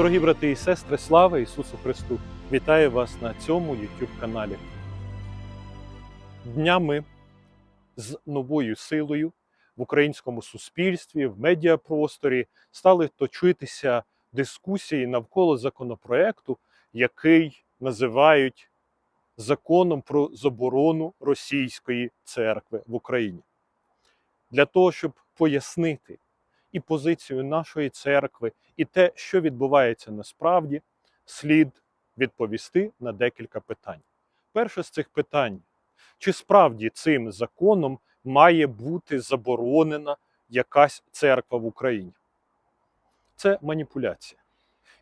Дорогі брати і сестри, слава Ісусу Христу! Вітаю вас на цьому YouTube каналі. Днями з новою силою в українському суспільстві, в медіапросторі стали точитися дискусії навколо законопроекту, який називають законом про заборону російської церкви в Україні. Для того, щоб пояснити і позицію нашої церкви, і те, що відбувається насправді, слід відповісти на декілька питань. Перше з цих питань: чи справді цим законом має бути заборонена якась церква в Україні? Це маніпуляція.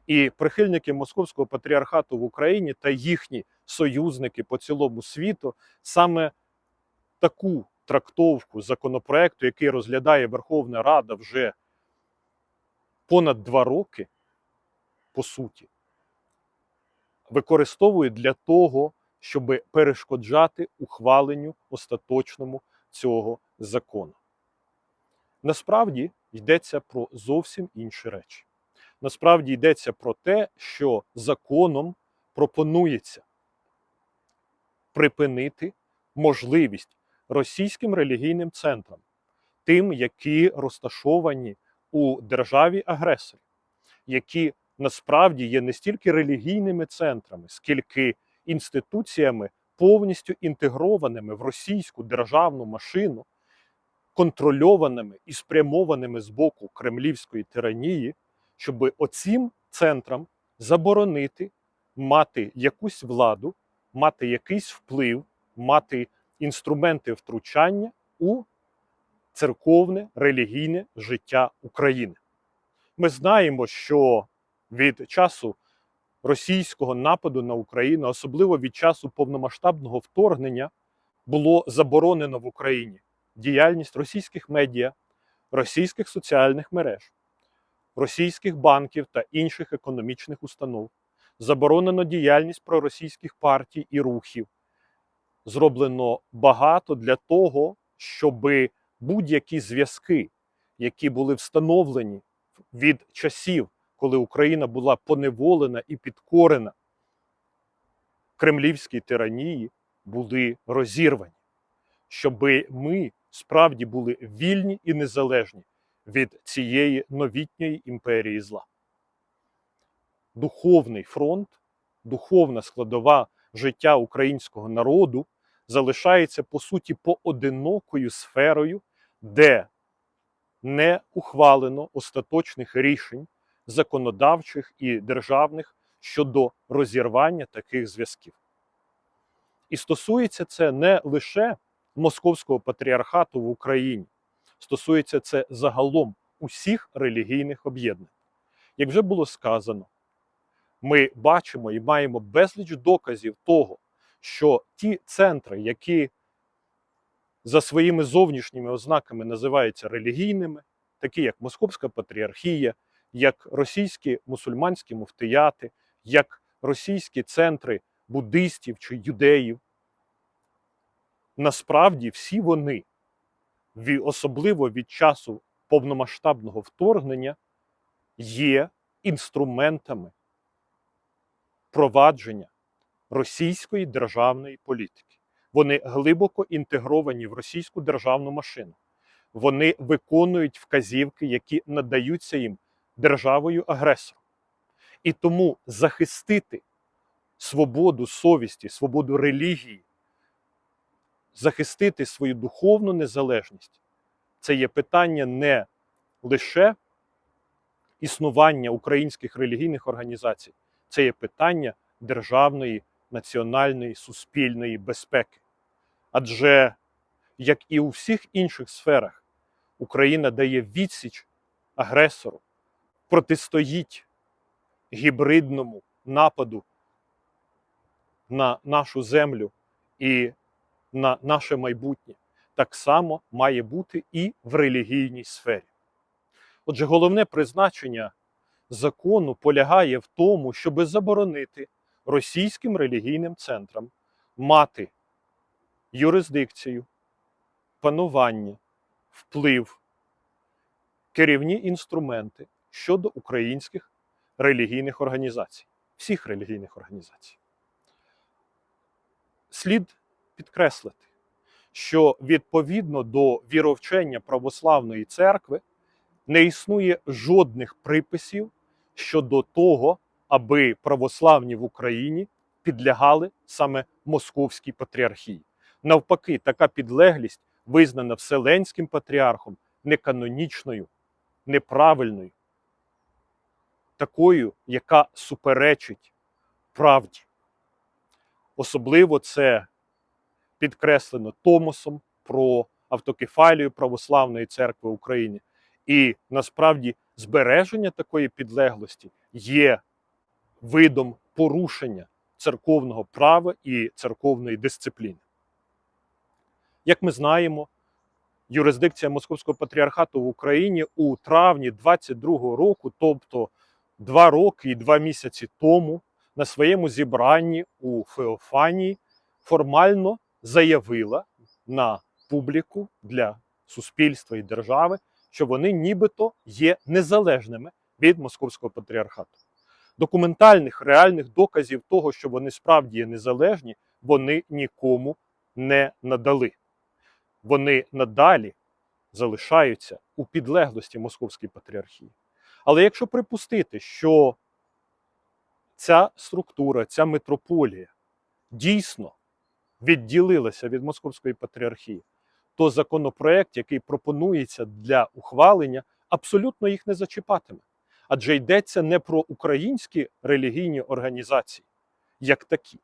І прихильники Московського патріархату в Україні та їхні союзники по цілому світу саме таку трактовку законопроекту, який розглядає Верховна Рада вже понад два роки, по суті, використовують для того, щоб перешкоджати ухваленню остаточному цього закону. Насправді йдеться про зовсім інші речі. Насправді йдеться про те, що законом пропонується припинити можливість російським релігійним центрам, тим, які розташовані у державі-агресорі, які насправді є не стільки релігійними центрами, скільки інституціями, повністю інтегрованими в російську державну машину, контрольованими і спрямованими з боку кремлівської тиранії, щоб оцім центрам заборонити мати якусь владу, мати якийсь вплив, мати інструменти втручання у церковне релігійне життя України. Ми знаємо, що від часу російського нападу на Україну, особливо від часу повномасштабного вторгнення, було заборонено в Україні діяльність російських медіа, російських соціальних мереж, російських банків та інших економічних установ. Заборонено діяльність проросійських партій і рухів. Зроблено багато для того, щоби будь-які зв'язки, які були встановлені від часів, коли Україна була поневолена і підкорена кремлівській тиранії, були розірвані, щоб ми справді були вільні і незалежні від цієї новітньої імперії зла. Духовний фронт, духовна складова життя українського народу залишається по суті поодинокою сферою, де не ухвалено остаточних рішень законодавчих і державних щодо розірвання таких зв'язків. І стосується це не лише Московського патріархату в Україні, стосується це загалом усіх релігійних об'єднань. Як вже було сказано, ми бачимо і маємо безліч доказів того, що ті центри, які за своїми зовнішніми ознаками називаються релігійними, такі як Московська патріархія, як російські мусульманські муфтияти, як російські центри буддистів чи юдеїв, насправді всі вони, особливо від часу повномасштабного вторгнення, є інструментами провадження російської державної політики. Вони глибоко інтегровані в російську державну машину. Вони виконують вказівки, які надаються їм державою агресором. І тому захистити свободу совісті, свободу релігії, захистити свою духовну незалежність це є питання не лише існування українських релігійних організацій, це є питання державної національної суспільної безпеки. Адже, як і у всіх інших сферах, Україна дає відсіч агресору, протистоїть гібридному нападу на нашу землю і на наше майбутнє, так само має бути і в релігійній сфері. Отже, головне призначення закону полягає в тому, щоби заборонити російським релігійним центрам мати юрисдикцію, панування, вплив, керівні інструменти щодо українських релігійних організацій, всіх релігійних організацій. Слід підкреслити, що відповідно до віровчення православної церкви не існує жодних приписів щодо того, аби православні в Україні підлягали саме московській патріархії. Навпаки, така підлеглість визнана Вселенським патріархом неканонічною, неправильною, такою, яка суперечить правді. Особливо це підкреслено Томосом про автокефалію Православної церкви України. І насправді збереження такої підлеглості є видом порушення церковного права і церковної дисципліни. Як ми знаємо, юрисдикція Московського патріархату в Україні у травні 22-го року, тобто два роки і два місяці тому, на своєму зібранні у Феофанії формально заявила на публіку для суспільства і держави, що вони нібито є незалежними від московського патріархату. Документальних реальних доказів того, що вони справді є незалежні, вони нікому не надали. Вони надалі залишаються у підлеглості московській патріархії. Але якщо припустити, що ця структура, ця митрополія дійсно відділилася від московської патріархії, то законопроект, який пропонується для ухвалення, абсолютно їх не зачіпатиме. Адже йдеться не про українські релігійні організації, як такі,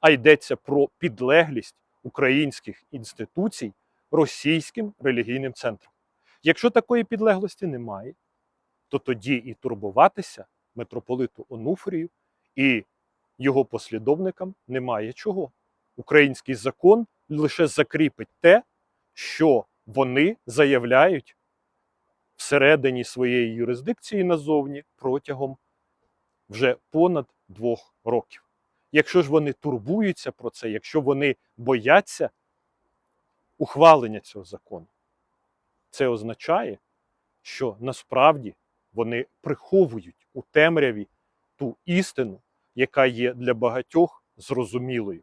а йдеться про підлеглість українських інституцій російським релігійним центрам. Якщо такої підлеглості немає, то тоді і турбуватися митрополиту Онуфрію і його послідовникам немає чого. Український закон лише закріпить те, що вони заявляють всередині своєї юрисдикції назовні протягом вже понад двох років. Якщо ж вони турбуються про це, якщо вони бояться ухвалення цього закону, це означає, що насправді вони приховують у темряві ту істину, яка є для багатьох зрозумілою,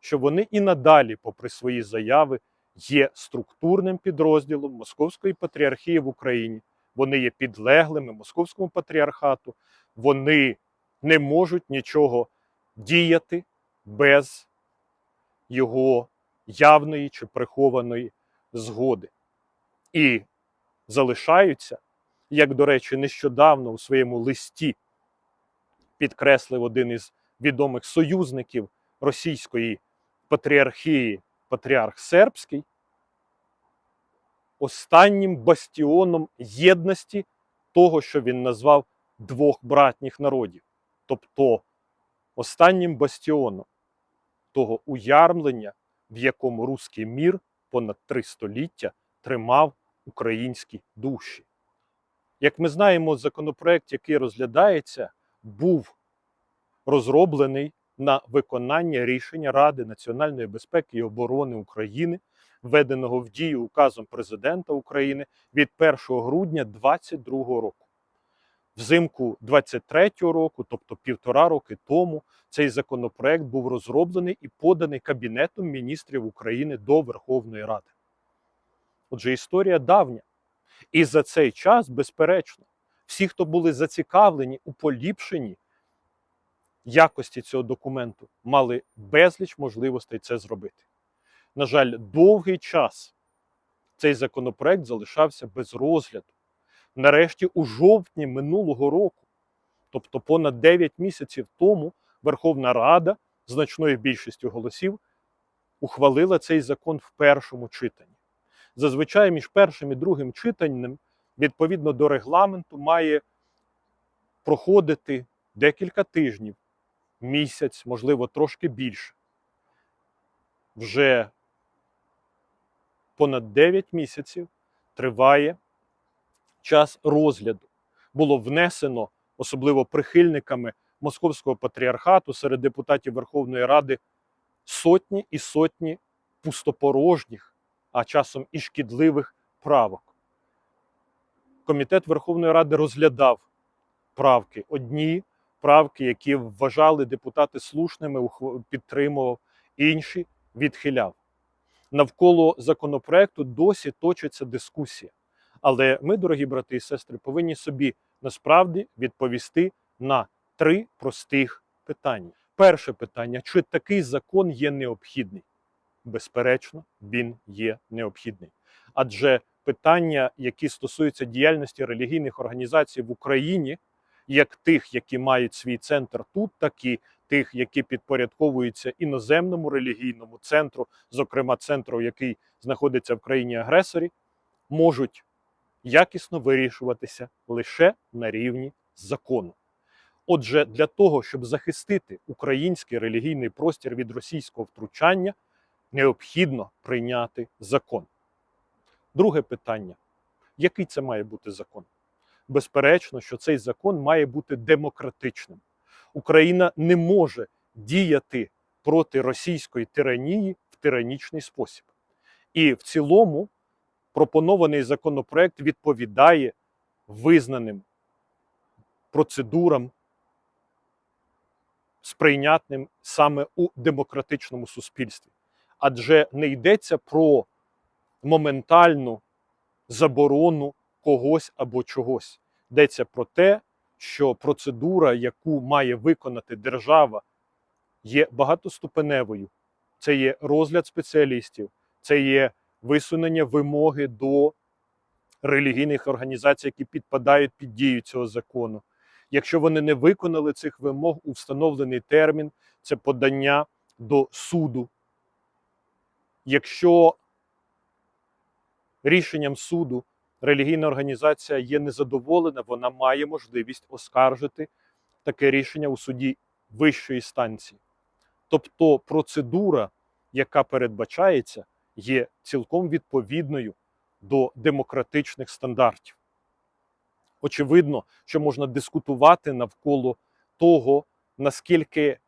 що вони і надалі, попри свої заяви, є структурним підрозділом Московської патріархії в Україні. Вони є підлеглими Московському патріархату, вони не можуть нічого діяти без його явної чи прихованої згоди. І залишаються, як, до речі, нещодавно у своєму листі підкреслив один із відомих союзників російської патріархії, патріарх Сербський, останнім бастіоном єдності того, що він назвав двох братніх народів, тобто останнім бастіоном того уярмлення, в якому руський мір понад три століття тримав українські душі. Як ми знаємо, законопроект, який розглядається, був розроблений на виконання рішення Ради національної безпеки і оборони України, введеного в дію указом президента України від 1 грудня 2022 року. Взимку 23-го року, тобто півтора роки тому, цей законопроект був розроблений і поданий Кабінетом міністрів України до Верховної Ради. Отже, історія давня. І за цей час, безперечно, всі, хто були зацікавлені у поліпшенні якості цього документу, мали безліч можливостей це зробити. На жаль, довгий час цей законопроект залишався без розгляду. Нарешті, у жовтні минулого року, тобто понад 9 місяців тому, Верховна Рада значною більшістю голосів ухвалила цей закон в першому читанні. Зазвичай між першим і другим читанням, відповідно до регламенту, має проходити декілька тижнів, місяць, можливо, трошки більше. Вже понад 9 місяців триває час розгляду. Було внесено, особливо прихильниками Московського патріархату серед депутатів Верховної Ради сотні і сотні пустопорожніх, а часом і шкідливих правок. Комітет Верховної Ради розглядав правки. Одні правки, які вважали депутати слушними, підтримував, інші відхиляв. Навколо законопроекту досі точиться дискусія. Але ми, дорогі брати і сестри, повинні собі насправді відповісти на три простих питання. Перше питання: чи такий закон є необхідний? Безперечно, він є необхідний. Адже питання, які стосуються діяльності релігійних організацій в Україні, як тих, які мають свій центр тут, так і тих, які підпорядковуються іноземному релігійному центру, зокрема центру, який знаходиться в країні агресорі, можуть якісно вирішуватися лише на рівні закону. Отже, для того, щоб захистити український релігійний простір від російського втручання, необхідно прийняти закон. Друге питання: який це має бути закон? Безперечно, що цей закон має бути демократичним. Україна не може діяти проти російської тиранії в тиранічний спосіб. І в цілому пропонований законопроект відповідає визнаним процедурам, сприйнятним саме у демократичному суспільстві. Адже не йдеться про моментальну заборону когось або чогось. Йдеться про те, що процедура, яку має виконати держава, є багатоступеневою. Це є розгляд спеціалістів, це є висунення вимоги до релігійних організацій, які підпадають під дію цього закону. Якщо вони не виконали цих вимог у встановлений термін, це подання до суду. Якщо рішенням суду релігійна організація є незадоволена, вона має можливість оскаржити таке рішення у суді вищої станції. Тобто процедура, яка передбачається, є цілком відповідною до демократичних стандартів. Очевидно, що можна дискутувати навколо того, наскільки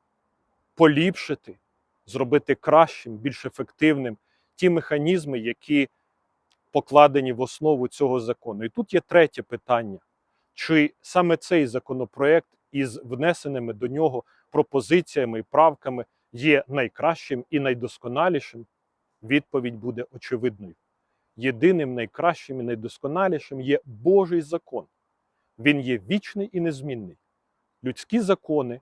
поліпшити, зробити кращим, більш ефективним ті механізми, які покладені в основу цього закону. І тут є третє питання: чи саме цей законопроект із внесеними до нього пропозиціями і правками є найкращим і найдосконалішим? Відповідь буде очевидною. Єдиним найкращим і найдосконалішим є Божий закон. Він є вічний і незмінний. Людські закони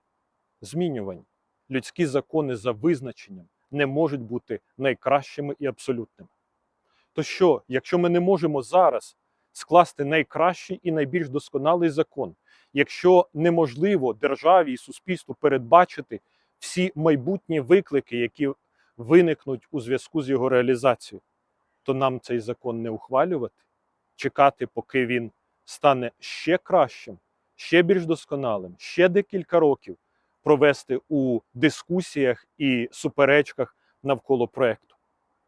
змінювані. Людські закони за визначенням не можуть бути найкращими і абсолютними. То що, якщо ми не можемо зараз скласти найкращий і найбільш досконалий закон, якщо неможливо державі і суспільству передбачити всі майбутні виклики, які виникнуть у зв'язку з його реалізацією, то нам цей закон не ухвалювати, чекати, поки він стане ще кращим, ще більш досконалим, ще декілька років провести у дискусіях і суперечках навколо проекту?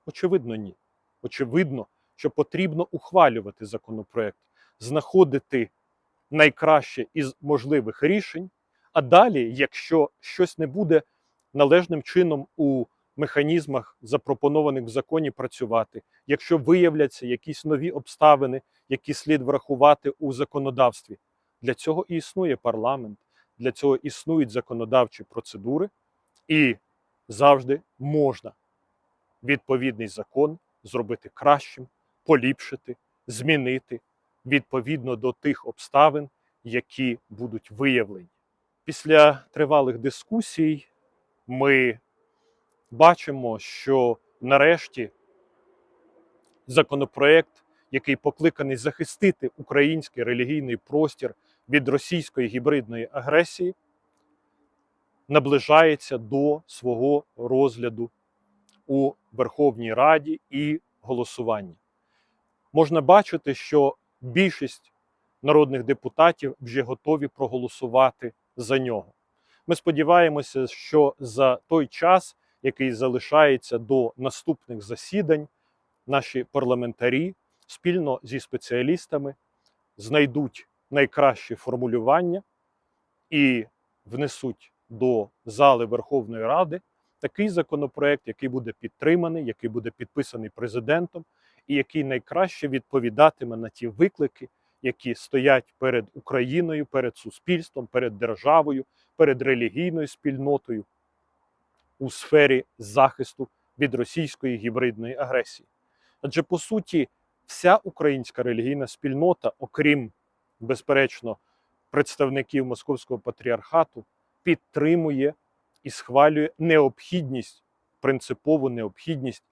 Очевидно, ні. Очевидно, що потрібно ухвалювати законопроект, знаходити найкраще із можливих рішень. А далі, якщо щось не буде належним чином у механізмах, запропонованих в законі, працювати, якщо виявляться якісь нові обставини, які слід врахувати у законодавстві, для цього і існує парламент, для цього існують законодавчі процедури, і завжди можна відповідний закон зробити кращим, поліпшити, змінити відповідно до тих обставин, які будуть виявлені. Після тривалих дискусій ми бачимо, що нарешті законопроект, який покликаний захистити український релігійний простір від російської гібридної агресії, наближається до свого розгляду у Верховній Раді і голосуванні. Можна бачити, що більшість народних депутатів вже готові проголосувати за нього. Ми сподіваємося, що за той час, який залишається до наступних засідань, наші парламентарі спільно зі спеціалістами знайдуть найкращі формулювання і внесуть до зали Верховної Ради такий законопроект, який буде підтриманий, який буде підписаний президентом, і який найкраще відповідатиме на ті виклики, які стоять перед Україною, перед суспільством, перед державою, перед релігійною спільнотою у сфері захисту від російської гібридної агресії. Адже по суті, вся українська релігійна спільнота, окрім, безперечно, представників Московського патріархату, підтримує і схвалює необхідність, принципову необхідність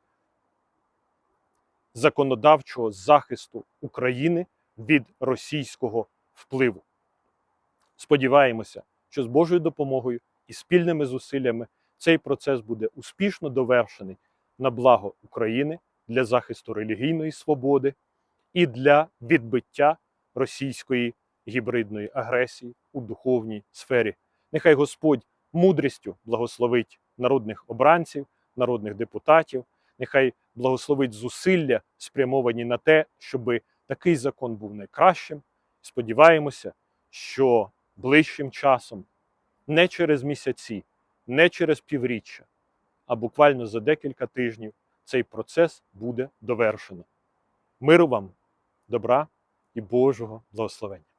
законодавчого захисту України від російського впливу. Сподіваємося, що з Божою допомогою і спільними зусиллями цей процес буде успішно довершений на благо України для захисту релігійної свободи і для відбиття російської гібридної агресії у духовній сфері. Нехай Господь мудрістю благословить народних обранців, народних депутатів, нехай благословить зусилля, спрямовані на те, щоб такий закон був найкращим. Сподіваємося, що ближчим часом, не через місяці, не через півріччя, а буквально за декілька тижнів цей процес буде довершено. Миру вам, добра і Божого благословення.